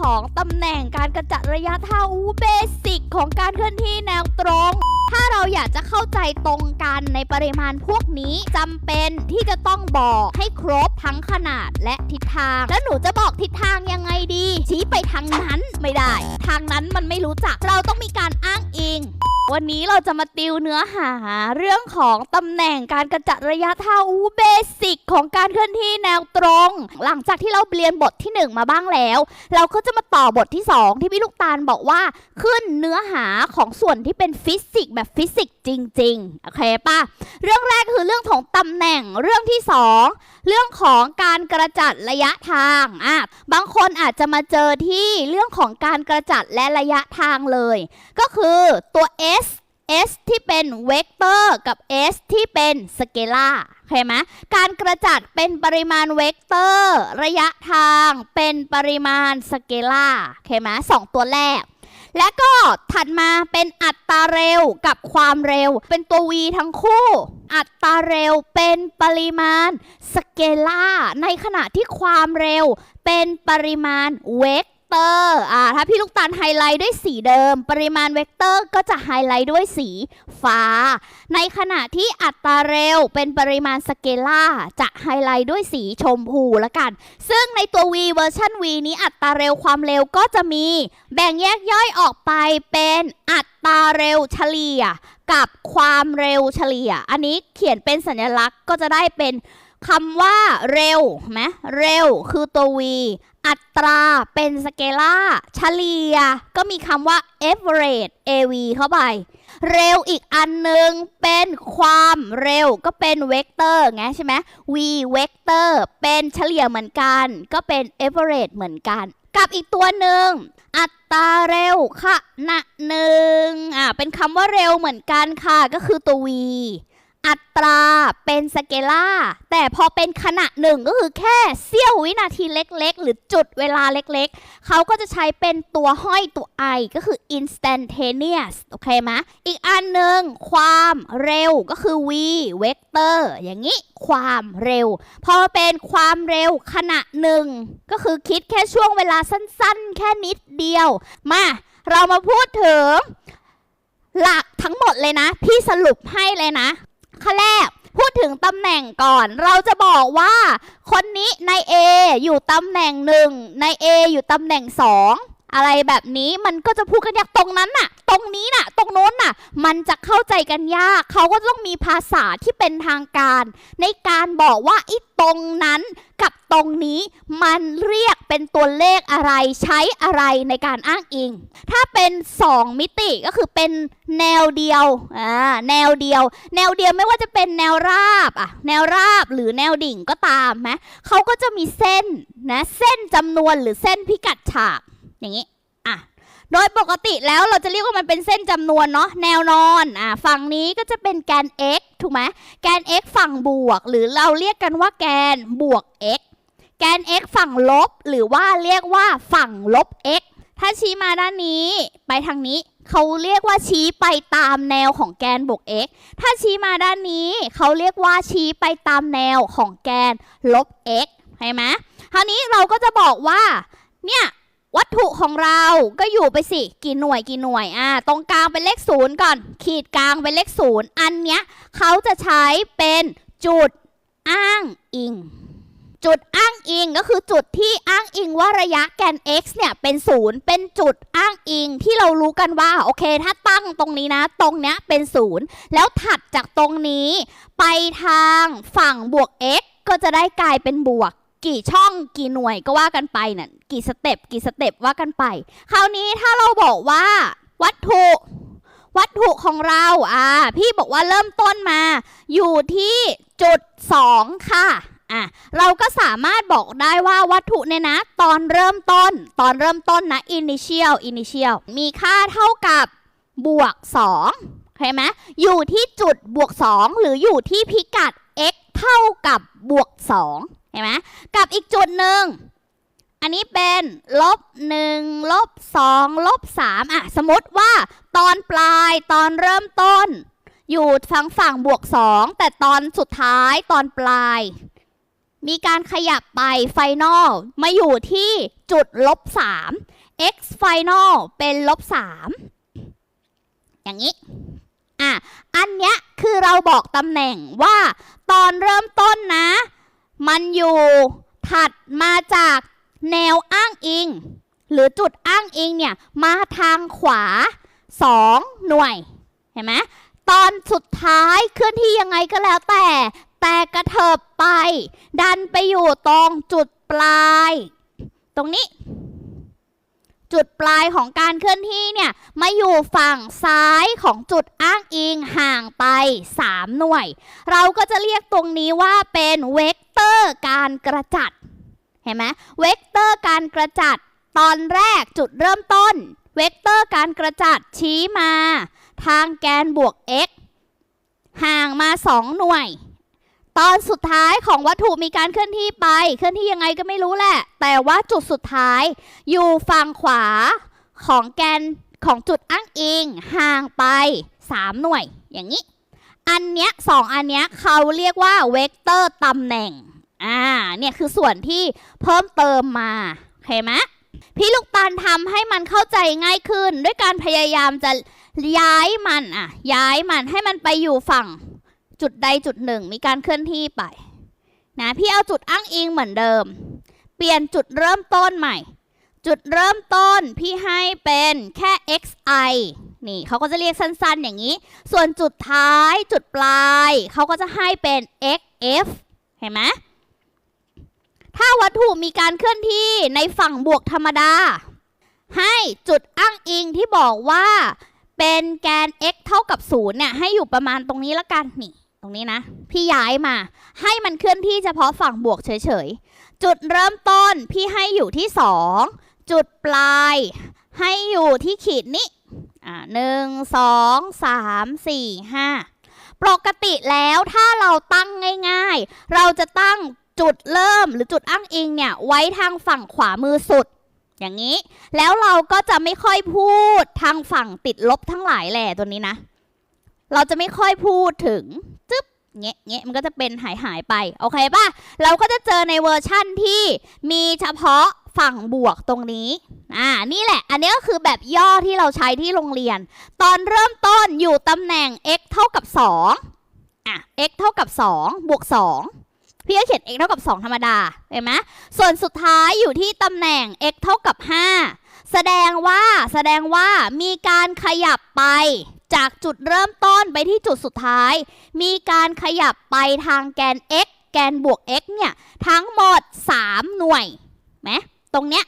ของตำแหน่งการกระจัดระยะท่าอู้เบสิกของการเคลื่อนที่แนวตรง ถ้าเราอยากจะเข้าใจตรงกันในปริมาณพวกนี้จำเป็นที่จะต้องบอกให้ครบทั้งขนาดและทิศทาง แล้วหนูจะบอกทิศทางยังไงดี ชี้ไปทางนั้นไม่ได้ ทางนั้นมันไม่รู้จักเราต้องมีการอ้างอิง วันนี้เราจะมาติวเนื้อหาเรื่องของตำแหน่งการกระจัดระยะทางอูเบสิกของการเคลื่อนที่แนวตรง หลังจากที่เราเรียนบทที่หนึ่งมาบ้างแล้ว เราก็จะมาต่อบทที่ 2 ที่พี่ลูกตาลบอกว่าขึ้นเนื้อหาของส่วนที่เป็นฟิสิกส์แบบฟิสิกส์จริงๆโอเคปะเรื่องแรกคือเรื่องของตำแหน่งเรื่องที่ 2 เรื่องของการกระจัดระยะทางอะบางคนอาจจะมาเจอที่เรื่องของการกระจัดและระยะทางเลย ก็คือตัว s s ที่เป็นเวกเตอร์กับ s ที่เป็นสเกลาโอเคไหมการกระจัดเป็นปริมาณเวกเตอร์ ระยะทางเป็นปริมาณสเกลาโอเคไหมสองตัวแรก และก็ถัดมาเป็นอัตราเร็วกับความเร็ว เป็นตัว v ทั้งคู่ อัตราเร็วเป็นปริมาณสเกลาในขณะที่ความเร็วเป็นปริมาณเวก เตอร์อ่าถ้าพี่ลูกตาลไฮไลท์ด้วยสีเดิม ปริมาณเวกเตอร์ก็จะไฮไลท์ด้วยสีฟ้า ในขณะที่อัตราเร็วเป็นปริมาณสเกลาจะไฮไลท์ด้วยสีชมพูละกัน ซึ่งในตัว v เวอร์ชัน v นี้อัตราเร็วความเร็วก็จะมีแบ่งแยกย่อยออกไปเป็นอัตราเร็วเฉลี่ย กับความเร็วเฉลี่ย อันนี้เขียนเป็นสัญลักษณ์ก็จะได้เป็นคำว่าเร็วไหมเร็วคือตัว v อัตราเป็นสเกลาเฉลี่ยก็มีคำว่า average av เข้าไป เร็วอีกอันหนึ่งเป็นความเร็วก็เป็นเวกเตอร์ไงใช่ไหม v เวกเตอร์เป็นเฉลี่ยเหมือนกัน ก็เป็น average เหมือนกัน กับอีกตัวหนึ่งอัตราเร็วขณะหนึ่งอ่าเป็นคำว่าเร็วเหมือนกันค่ะ ก็คือตัว v อัตราเป็นสเกล่าแต่พอเป็นขณะหนึ่งก็คือแค่เสี้ยววินาทีเล็กๆ หรือจุดเวลาเล็กๆ เขาก็จะใช้เป็นตัวห้อยตัว i ก็คือ instantaneous โอเคไหมอีกอันหนึ่งความเร็วก็คือ v vector อย่างนี้ความเร็ว พอเป็นความเร็วขณะหนึ่งก็คือคิดแค่ช่วงเวลาสั้นๆ แค่นิดเดียว มาเรามาพูดถึงหลักทั้งหมดเลยนะ พี่สรุปให้เลยนะ ข้อแรก พูดถึงตำแหน่งก่อน เราจะบอกว่า คนนี้ใน A อยู่ตำแหน่งหนึ่งใน A อยู่ตำแหน่งส อะไรแบบนี้มันก็จะพูดกันยากตรงนั้นน่ะ ตรงนี้น่ะ ตรงโน้นน่ะ มันจะเข้าใจกันยาก เขาก็ต้องมีภาษาที่เป็นทางการ ในการบอกว่าไอ้ตรงนั้นกับตรงนี้มันเรียกเป็นตัวเลขอะไรใช้อะไรในการอ้างอิง ถ้าเป็น 2 มิติก็คือเป็นแนวเดียวอ่าแนวเดียว แนวเดียวไม่ว่าจะเป็นแนวราบอะแนวราบหรือแนวดิ่งก็ตามไหมเขาก็จะมีเส้นนะเส้นจำนวนหรือเส้นพิกัดฉาก อย่างนี้อะโดยปกติแล้วเราจะเรียกว่ามันเป็นเส้นจำนวนเนาะแนวนอนอะฝั่งนี้ก็จะเป็นแกน x ถูกไหมแกน x ฝั่งบวก หรือเราเรียกกันว่าแกนบวก x แกน x ฝั่งลบ หรือว่าเรียกว่าฝั่งลบ x ถ้าชี้มาด้านนี้ ไปทางนี้เขาเรียกว่าชี้ไปตามแนวของแกนบวก x ถ้าชี้มาด้านนี้เขาเรียกว่าชี้ไปตามแนวของแกนลบ x เห็นไหมคราวนี้เราก็จะบอกว่าเนี่ย วัตถุของเราก็อยู่ไปสิ กี่หน่วยกี่หน่วยอ่าตรงกลางเป็นเลขศูนย์ก่อน ขีดกลางเป็นเลขศูนย์อันเนี้ยเขาจะใช้เป็นจุดอ้างอิง จุดอ้างอิงก็คือจุดที่อ้างอิงว่าระยะแกน x เนี่ยเป็นศูนย์เป็นจุดอ้างอิงที่เรารู้กันว่าโอเค ถ้าตั้งตรงนี้นะ ตรงเนี้ยเป็นศูนย์แล้วถัดจากตรงนี้ ไปทางฝั่งบวก x ก็จะได้กลายเป็นบวก กี่ช่องกี่หน่วยก็ว่ากันไปน่ะกี่สเต็ปกี่สเต็ปว่ากันไป คราวนี้ถ้าเราบอกว่าวัตถุ วัตถุของเราอ่าพี่บอกว่าเริ่มต้นมา อยู่ที่จุด 2 ค่ะอะเราก็สามารถบอกได้ว่าวัตถุเนี่ยนะ ตอนเริ่มต้น ตอนเริ่มต้นนะ initial initial มีค่าเท่ากับบวก2เห็นไหมอยู่ที่จุดบวก 2 หรืออยู่ที่พิกัด x เท่ากับบวก 2 ห็นไหมกับอีกจุดหนึ่ง อันนี้เป็นลบ1ลบ2ลบ3อะ สมมติว่าตอนปลายตอนเริ่มต้น อยู่ฝั่งฝั่งบวก2แต่ตอนสุดท้ายตอนปลาย มีการขยับไปไฟนอลมาอยู่ที่จุดลบ3 x final เป็นลบ3อย่างนี้ อะ อันเนี้ยคือเราบอกตำแหน่งว่าตอนเริ่มต้นนะ มันอยู่ถัดมาจากแนวอ้างอิง หรือจุดอ้างอิงเนี่ย มาทางขวา 2 หน่วย เห็นไหมตอนสุดท้ายเคลื่อนที่ยังไงก็แล้วแต่ แต่กระเถิบไป ดันไปอยู่ตรงจุดปลาย ตรงนี้ จุดปลายของการเคลื่อนที่เนี่ยมาอยู่ฝั่งซ้ายของจุดอ้างอิงห่างไป 3 หน่วย เราก็จะเรียกตรงนี้ว่าเป็นเวกเตอร์การกระจัด เห็นไหมเวกเตอร์การกระจัด ตอนแรกจุดเริ่มต้น เวกเตอร์การกระจัดชี้มา ทางแกนบวก x ห่างมา 2 หน่วย ตอนสุดท้ายของวัตถุมีการเคลื่อนที่ไป เคลื่อนที่ยังไงก็ไม่รู้แหละ แต่ว่าจุดสุดท้ายอยู่ฝั่งขวาของแกนของจุดอ้างอิงห่างไป 3 หน่วย อย่างนี้ อันเนี้ยสองอันเนี้ยเขาเรียกว่าเวกเตอร์ตำแหน่ง อ่า เนี่ยคือส่วนที่เพิ่มเติมมาโอเคไหมพี่ลูกตาลทำให้มันเข้าใจง่ายขึ้น ด้วยการพยายามจะย้ายมันอะย้ายมันให้มันไปอยู่ฝั่ง จุดใดจุดหนึ่งมีการเคลื่อนที่ไปนะพี่เอาจุดอ้างอิงเหมือนเดิม เปลี่ยนจุดเริ่มต้นใหม่ จุดเริ่มต้นพี่ให้เป็นแค่ xi นี่เขาก็จะเรียกสั้นๆอย่างนี้ ส่วนจุดท้ายจุดปลายเขาก็จะให้เป็น xf เห็นไหมถ้าวัตถุมีการเคลื่อนที่ในฝั่งบวกธรรมดา ให้จุดอ้างอิงที่บอกว่าเป็นแกน x เท่ากับ0เนี่ยให้อยู่ประมาณตรงนี้ละกันนี่ ตรงนี้นะ พี่ย้ายมา ให้มันเคลื่อนที่เฉพาะฝั่งบวกเฉยๆ จุดเริ่มต้นพี่ให้อยู่ที่ 2 จุดปลาย ให้อยู่ที่ขีดนี้อ่าหนึ่งสองสามสี่ห้าปกติแล้วถ้าเราตั้งง่ายๆ เราจะตั้งจุดเริ่มหรือจุดอ้างอิงเนี่ย ไว้ทางฝั่งขวามือสุด อย่างนี้ แล้วเราก็จะไม่ค่อยพูดทางฝั่งติดลบทั้งหลายแหล่ตัวนี้นะ เราจะไม่ค่อยพูดถึง เงี้ยเงี้ยมันก็จะเป็นหายหายไป โอเคป่ะ เราก็จะเจอในเวอร์ชั่นที่มีเฉพาะฝั่งบวกตรงนี้ อ่า นี่แหละ อันนี้ก็คือแบบย่อที่เราใช้ที่โรงเรียน ตอนเริ่มต้นอยู่ตำแหน่ง x เท่ากับ 2 อะ x เท่ากับ 2 บวก 2 พี่ก็เขียน x เท่ากับ 2 ธรรมดา เห็นไหมส่วนสุดท้ายอยู่ที่ตำแหน่ง x เท่ากับ 5 แสดงว่า แสดงว่ามีการขยับไป จากจุดเริ่มต้นไปที่จุดสุดท้าย มีการขยับไปทางแกน x แกนบวก x เนี่ย ทั้งหมด 3 หน่วยไหมตรงเนี้ย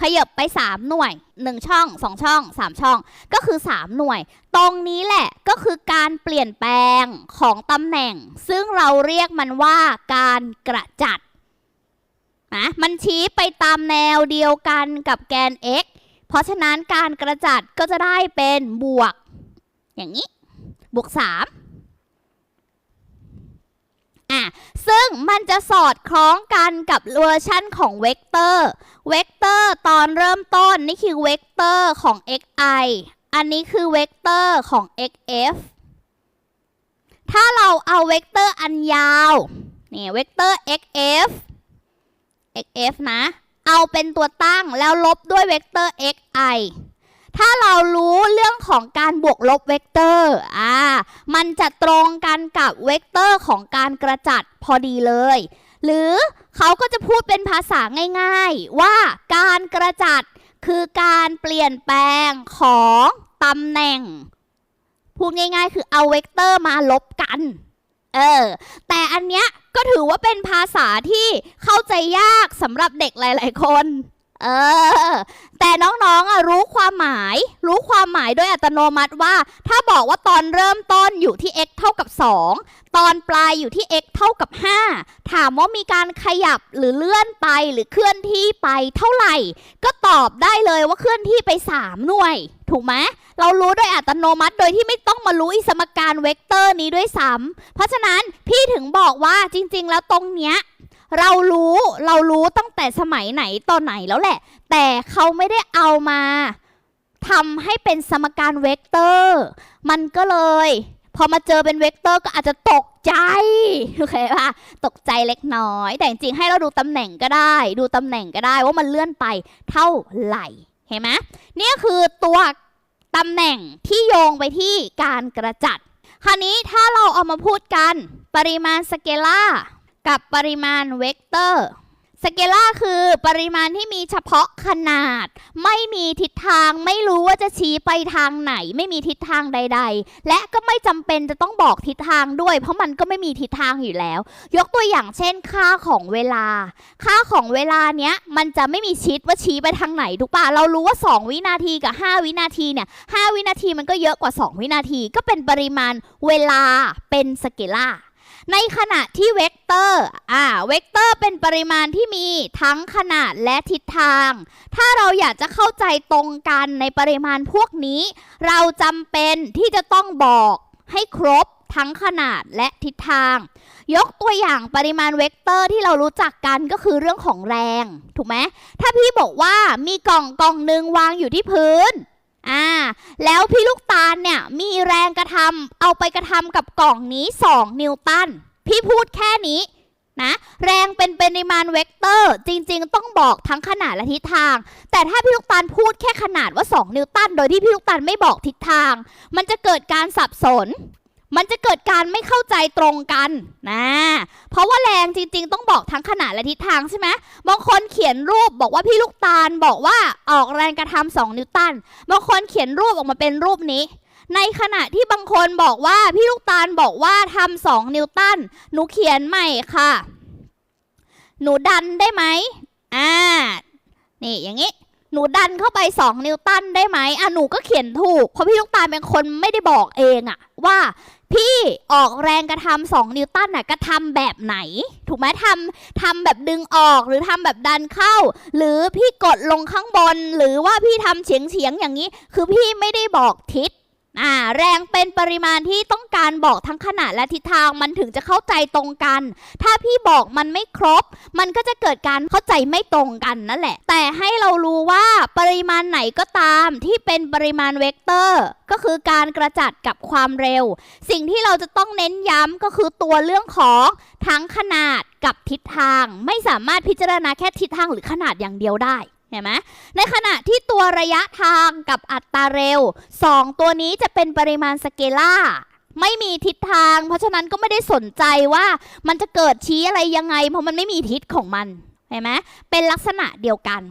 ขยับไป 3 หน่วย 1 ช่อง 2 ช่อง 3 ช่อง ก็คือ 3 หน่วย ตรงนี้แหละก็คือการเปลี่ยนแปลงของตำแหน่ง ซึ่งเราเรียกมันว่าการกระจัดนะมันชี้ไปตามแนวเดียวกันกับแกน x เพราะฉะนั้นการกระจัดก็จะได้เป็นบวก อย่างนี้ บวก3อะซึ่งมันจะสอดคล้องกันกับเวอร์ชันของเวกเตอร์ เวกเตอร์ตอนเริ่มต้น นี่คือเวกเตอร์ของ xi อันนี้คือเวกเตอร์ของ xf ถ้าเราเอาเวกเตอร์อันยาวนี่เวกเตอร์ xf xf นะ เอาเป็นตัวตั้งแล้วลบด้วยเวกเตอร์ xi ถ้าเรารู้เรื่องของการบวกลบเวกเตอร์อ่ามันจะตรงกันกับเวกเตอร์ของการกระจัดพอดีเลย หรือเขาก็จะพูดเป็นภาษาง่ายๆ ว่าการกระจัดคือการเปลี่ยนแปลงของตำแหน่ง พูดง่ายๆ คือเอาเวกเตอร์มาลบกัน เออ แต่อันเนี้ยก็ถือว่าเป็นภาษาที่เข้าใจยากสำหรับเด็กหลาย ๆ คน เออ แต่น้องๆอะรู้ความหมาย รู้ความหมายโดยอัตโนมัติว่า ถ้าบอกว่าตอนเริ่มต้นอยู่ที่ x เท่ากับ 2 ตอนปลายอยู่ที่ x เท่ากับ 5 ถามว่ามีการขยับหรือเลื่อนไปหรือเคลื่อนที่ไปเท่าไหร่ ก็ตอบได้เลยว่าเคลื่อนที่ไป 3 หน่วย ถูกไหมเรารู้โดยอัตโนมัติโดยที่ไม่ต้องมารู้อีสมการเวกเตอร์นี้ด้วยซ้ำเพราะฉะนั้นพี่ถึงบอกว่าจริง ๆ แล้วตรงเนี้ย เรารู้เรารู้ตั้งแต่สมัยไหนตอนไหนแล้วแหละ แต่เขาไม่ได้เอามาทำให้เป็นสมการเวกเตอร์ มันก็เลย พอมาเจอเป็นเวกเตอร์ก็อาจจะตกใจโอเคป่ะตกใจเล็กน้อย แต่จริงๆให้เราดูตำแหน่งก็ได้ ดูตำแหน่งก็ได้ว่ามันเลื่อนไปเท่าไหร่เห็นไหมนี่คือตัวตำแหน่งที่โยงไปที่การกระจัด คราวนี้ถ้าเราเอามาพูดกัน ปริมาณสเกลา กับปริมาณเวกเตอร์สเกลาคือปริมาณที่มีเฉพาะขนาด ไม่มีทิศทางไม่รู้ว่าจะชี้ไปทางไหน ไม่มีทิศทางใด ๆ และก็ไม่จำเป็นจะต้องบอกทิศทางด้วย เพราะมันก็ไม่มีทิศทางอยู่แล้ว ยกตัวอย่างเช่น ค่าของเวลา ค่าของเวลาเนี้ยมันจะไม่มีชิดว่าชี้ไปทางไหนถูกปะเรารู้ว่า 2 วินาทีกับ 5 วินาทีเนี่ย5วินาทีมันก็เยอะกว่า 2 วินาที ก็เป็นปริมาณเวลาเป็นสเกลา ในขณะที่เวกเตอร์ อ่า เวกเตอร์เป็นปริมาณที่มีทั้งขนาดและทิศทาง ถ้าเราอยากจะเข้าใจตรงกันในปริมาณพวกนี้ เราจำเป็นที่จะต้องบอกให้ครบทั้งขนาดและทิศทาง ยกตัวอย่างปริมาณเวกเตอร์ที่เรารู้จักกันก็คือเรื่องของแรง ถูกไหม ถ้าพี่บอกว่ามีกล่องกล่องหนึ่งวางอยู่ที่พื้น อ่า แล้วพี่ลูกตาลเนี่ยมีแรงกระทำเอาไปกระทำกับกล่องนี้ 2 นิวตัน พี่พูดแค่นี้นะแรงเป็นปริมาณเวกเตอร์ จริงๆ ต้องบอกทั้งขนาดและทิศทาง แต่ถ้าพี่ลูกตาลพูดแค่ขนาดว่า 2 นิวตัน โดยที่พี่ลูกตาลไม่บอกทิศทาง มันจะเกิดการสับสน มันจะเกิดการไม่เข้าใจตรงกันนะ เพราะว่าแรงจริง ๆ ต้องบอกทั้งขนาดและทิศทางใช่ไหมบางคนเขียนรูปบอกว่าพี่ลูกตาลบอกว่าออกแรงกระทำ2นิวตัน บางคนเขียนรูปออกมาเป็นรูปนี้ ในขณะที่บางคนบอกว่าพี่ลูกตาลบอกว่าทำสองนิวตัน หนูเขียนใหม่ค่ะ หนูดันได้ไหมอ่า นี่อย่างนี้หนูดันเข้าไป 2 นิวตันได้ไหมอะหนูก็เขียนถูก เพราะพี่ลูกตาลเป็นคนไม่ได้บอกเองอะ ว่าพี่ออกแรงกระทำสองนิวตันน่ะกระทำแบบไหน ถูกไหมทำทำแบบดึงออกหรือทำแบบดันเข้า หรือพี่กดลงข้างบน หรือว่าพี่ทำเฉียงเฉียงอย่างนี้ คือพี่ไม่ได้บอกทิศ อ่าแรงเป็นปริมาณที่ต้องการบอกทั้งขนาดและทิศทางมันถึงจะเข้าใจตรงกัน ถ้าพี่บอกมันไม่ครบ มันก็จะเกิดการเข้าใจไม่ตรงกันนั่นแหละ แต่ให้เรารู้ว่าปริมาณไหนก็ตามที่เป็นปริมาณเวกเตอร์ ก็คือการกระจัดกับความเร็ว สิ่งที่เราจะต้องเน้นย้ำก็คือตัวเรื่องของทั้งขนาดกับทิศทาง ไม่สามารถพิจารณาแค่ทิศทางหรือขนาดอย่างเดียวได้ เห็นไหมในขณะที่ตัวระยะทางกับอัตราเร็ว 2 ตัวนี้จะเป็นปริมาณสเกลาไม่มีทิศทาง เพราะฉะนั้นก็ไม่ได้สนใจว่ามันจะเกิดชี้อะไรยังไง เพราะมันไม่มีทิศของมันเห็นไหมเป็นลักษณะเดียวกัน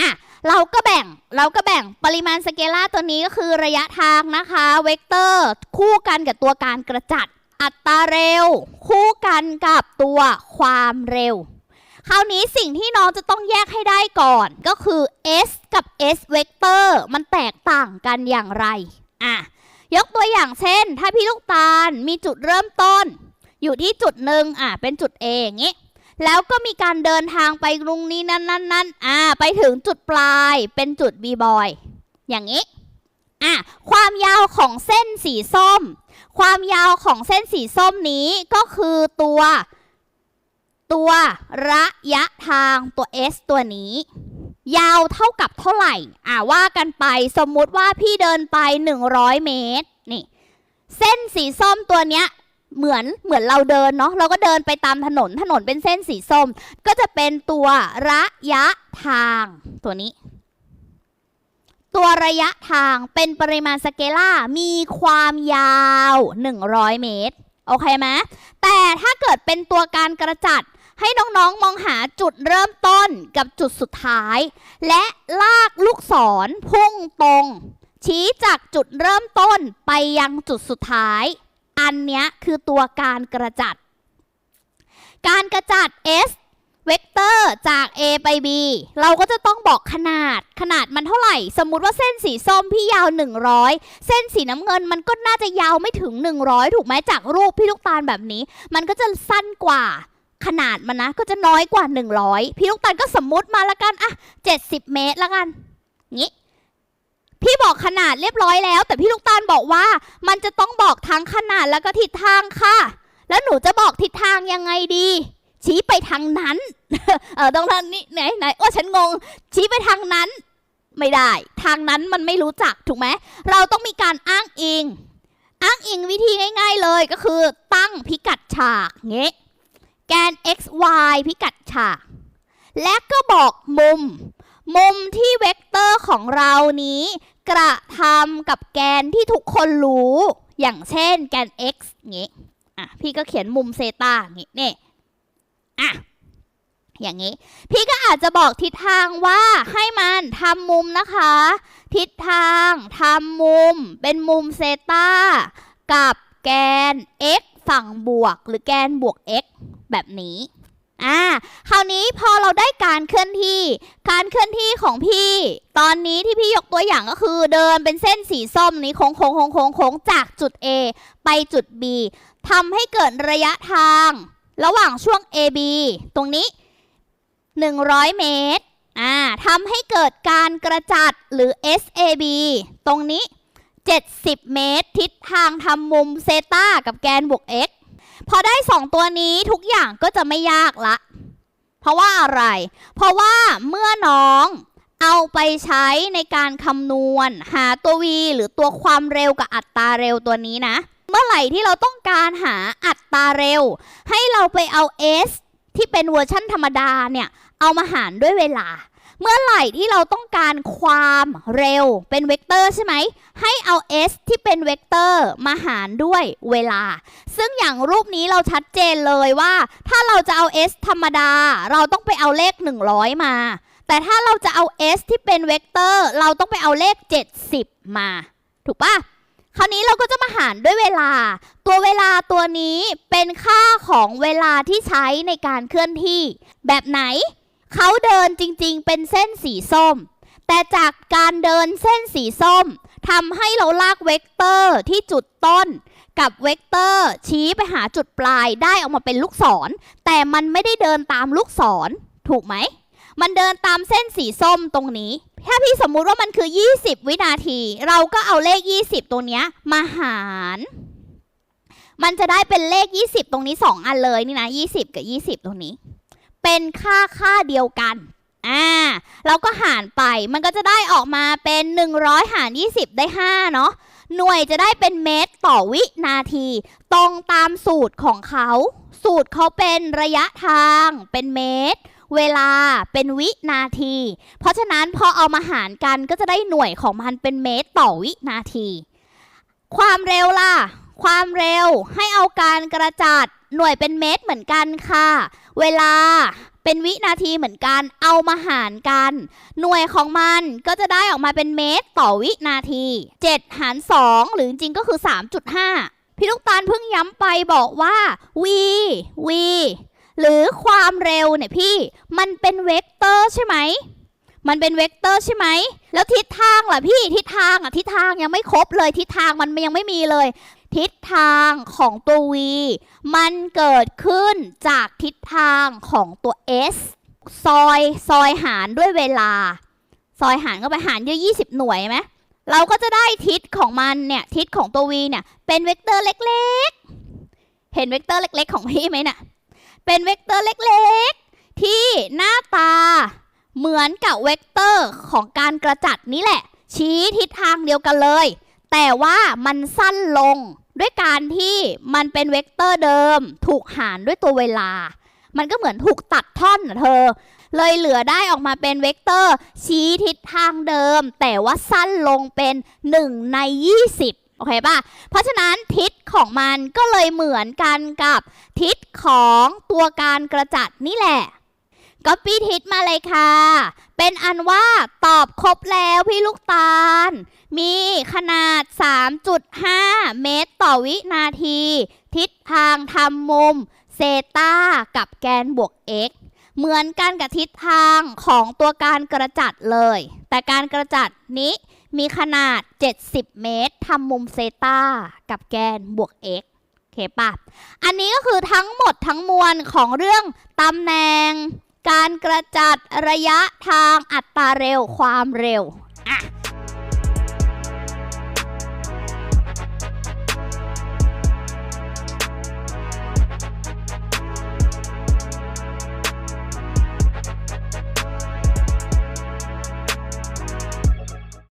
อะเราก็แบ่งเราก็แบ่งปริมาณสเกลาตัวนี้ก็คือระยะทางนะคะ เวกเตอร์คู่กันกับตัวการกระจัดอัตราเร็ว คู่กันกับตัวความเร็ว คราวนี้สิ่งที่น้องจะต้องแยกให้ได้ก่อนก็คือ s กับ s เวกเตอร์มันแตกต่างกันอย่างไรอะยกตัวอย่างเช่น ถ้าพี่ลูกตาลมีจุดเริ่มต้น อยู่ที่จุดหนึ่งอะเป็นจุด A อย่างงี้แล้วก็มีการเดินทางไปตรงนี้นั่นนั่นนั่นอ่า ไปถึงจุดปลายเป็นจุด B บอยอย่างนี้ อะ ความยาวของเส้นสีส้ม ความยาวของเส้นสีส้มนี้ก็คือตัว ตัวระยะทางตัว s ตัวนี้ ยาวเท่ากับเท่าไหร่ อ่าว่ากันไปสมมุติว่าพี่เดินไป 100 เมตร นี่ เส้นสีส้มตัวเนี้ยเหมือนเหมือนเราเดินเนาะเราก็เดินไปตามถนนถนนเป็นเส้นสีส้ม ก็จะเป็นตัวระยะทางตัวนี้ ตัวระยะทางเป็นปริมาณสเกลามีความยาว 100 เมตร โอเคไหมแต่ถ้าเกิดเป็นตัวการกระจัด ให้น้องๆมองหาจุดเริ่มต้นกับจุดสุดท้าย และลากลูกศรพุ่งตรง ชี้จากจุดเริ่มต้นไปยังจุดสุดท้าย อันนี้คือตัวการกระจัด การกระจัด S เวกเตอร์จาก A ไป B เราก็จะต้องบอกขนาด ขนาดมันเท่าไหร่ สมมุติว่าเส้นสีส้มพี่ยาว 100 เส้นสีน้ำเงินมันก็น่าจะยาวไม่ถึง 100 ถูกไหมจากรูปพี่ลูกตาลแบบนี้ มันก็จะสั้นกว่า ขนาดมันนะก็จะน้อยกว่า 100 พี่ลูกตาลก็สมมุติมาละกันอะ70 เมตรละกันงี้พี่บอกขนาดเรียบร้อยแล้ว แต่พี่ลูกตาลบอกว่า มันจะต้องบอกทั้งขนาดแล้วก็ทิศทางค่ะ แล้วหนูจะบอกทิศทางยังไงดี ชี้ไปทางนั้น เออตรงนั้นนี่ไหนไหนโอ้ฉันงง ชี้ไปทางนั้น ไม่ได้ ทางนั้นมันไม่รู้จักถูกไหมเราต้องมีการอ้างอิง อ้างอิงวิธีง่าย ๆเลยก็คือ ตั้งพิกัดฉากเงี้ แกน x y พิกัดฉาก และก็บอกมุม มุมที่เวกเตอร์ของเรานี้ กระทำกับแกนที่ทุกคนรู้ อย่างเช่นแกน x งี้อะพี่ก็เขียนมุมเซตางี้นี่อะอย่างนี้ พี่ก็อาจจะบอกทิศทางว่าให้มันทำมุมนะคะ ทิศทางทำมุม เป็นมุมเซตากับแกน x ฝั่งบวกหรือแกนบวก x แบบนี้อ่าคราวนี้พอเราได้การเคลื่อนที่ การเคลื่อนที่ของพี่ ตอนนี้ที่พี่ยกตัวอย่างก็คือ เดินเป็นเส้นสีส้มนี้โค้งโค้งโค้งโค้งโค้งจากจุด A ไปจุด B ทำให้เกิดระยะทาง ระหว่างช่วง AB ตรงนี้ 100 เมตรอ่าทำให้เกิดการกระจัดหรือ SAB ตรงนี้ 70 เมตร ทิศทางทำมุมเซตากับแกนบวก x พอได้ 2 ตัวนี้ทุกอย่างก็จะไม่ยากละ เพราะว่าอะไร เพราะว่าเมื่อน้องเอาไปใช้ในการคำนวณ หาตัว v หรือตัวความเร็วกับอัตราเร็วตัวนี้นะ เมื่อไหร่ที่เราต้องการหาอัตราเร็ว ให้เราไปเอา s ที่เป็นเวอร์ชั่นธรรมดาเนี่ย เอามาหารด้วยเวลา เมื่อไหร่ที่เราต้องการความเร็วเป็นเวกเตอร์ใช่ไหม ให้เอา s ที่เป็นเวกเตอร์มาหารด้วยเวลา ซึ่งอย่างรูปนี้เราชัดเจนเลยว่า ถ้าเราจะเอา s ธรรมดา เราต้องไปเอาเลข 100 มา แต่ถ้าเราจะเอา s ที่เป็นเวกเตอร์ เราต้องไปเอาเลข 70 มา ถูกปะคราวนี้เราก็จะมาหารด้วยเวลา ตัวเวลาตัวนี้เป็นค่าของเวลาที่ใช้ในการเคลื่อนที่ แบบไหน เขาเดินจริงๆ เป็นเส้นสีส้ม แต่จากการเดินเส้นสีส้มทำให้เราลากเวกเตอร์ที่จุดต้น กับเวกเตอร์ชี้ไปหาจุดปลายได้ออกมาเป็นลูกศร แต่มันไม่ได้เดินตามลูกศร ถูกไหม มันเดินตามเส้นสีส้มตรงนี้ ถ้าพี่สมมุติว่ามันคือ 20 วินาที เราก็เอาเลข 20ตรงเนี้ยมาหาร มันจะได้เป็นเลข 20 ตรงนี้ 2 อันเลยนี่นะ 20 กับ 20 ตรงนี้ เป็นค่าค่าเดียวกันอ่าเราก็หารไปมันก็จะได้ออกมาเป็น 100 หาร 20 ได้ 5 เนาะหน่วยจะได้เป็นเมตรต่อวินาที ตรงตามสูตรของเขา สูตรเขาเป็นระยะทางเป็นเมตร เวลาเป็นวินาที เพราะฉะนั้นพอเอามาหารกันก็จะได้หน่วยของมันเป็นเมตรต่อวินาที ความเร็วล่ะ ความเร็วให้เอาการกระจัด หน่วยเป็นเมตรเหมือนกันค่ะ เวลาเป็นวินาทีเหมือนกัน เอามาหารกัน หน่วยของมันก็จะได้ออกมาเป็นเมตรต่อวินาที 7 หาร 2 หรือจริงก็คือ 3.5 พี่ลูกตาลเพิ่งย้ำไปบอกว่า v v หรือความเร็วเนี่ยพี่ มันเป็นเวกเตอร์ใช่ไหม มันเป็นเวกเตอร์ใช่ไหม แล้วทิศทางล่ะพี่ ทิศทางอะทิศทางยังไม่ครบเลย ทิศทางมันยังไม่มีเลย ทิศทางของตัว v มันเกิดขึ้นจากทิศทางของตัว s ซอยซอยหารด้วยเวลา ซอยหารก็ไปหารเยอะ20 หน่วยไหมเราก็จะได้ทิศของมันเนี่ยทิศของตัว v เนี่ยเป็นเวกเตอร์เล็กๆ เห็นเวกเตอร์เล็ก ๆ ของพี่ไหมน่ะเป็นเวกเตอร์เล็กๆ ที่หน้าตาเหมือนกับเวกเตอร์ของการกระจัดนี่แหละ ชี้ทิศทางเดียวกันเลย แต่ว่ามันสั้นลงด้วยการที่มันเป็นเวกเตอร์เดิม ถูกหารด้วยตัวเวลา มันก็เหมือนถูกตัดท่อนนะเธอ เลยเหลือได้ออกมาเป็นเวกเตอร์ ชี้ทิศทางเดิม แต่ว่าสั้นลงเป็น 1 ใน 20โอเคป่ะ เพราะฉะนั้นทิศของมันก็เลยเหมือนกันกับทิศของตัวการกระจัดนี่แหละ ก็ปี้ทิศมาเลยค่ะ เป็นอันว่าตอบครบแล้วพี่ลูกตาล มีขนาด 3.5 เมตรต่อวินาที ทิศทางทำมุมเซตากับแกนบวก x เหมือนกันกับทิศทางของตัวการกระจัดเลย แต่การกระจัดนี้มีขนาด 70 เมตรทำมุมเซตากับแกนบวก x โอเคปะอันนี้ก็คือทั้งหมดทั้งมวลของเรื่องตำแหน่ง การกระจัดระยะทางอัตราเร็วความเร็วอะ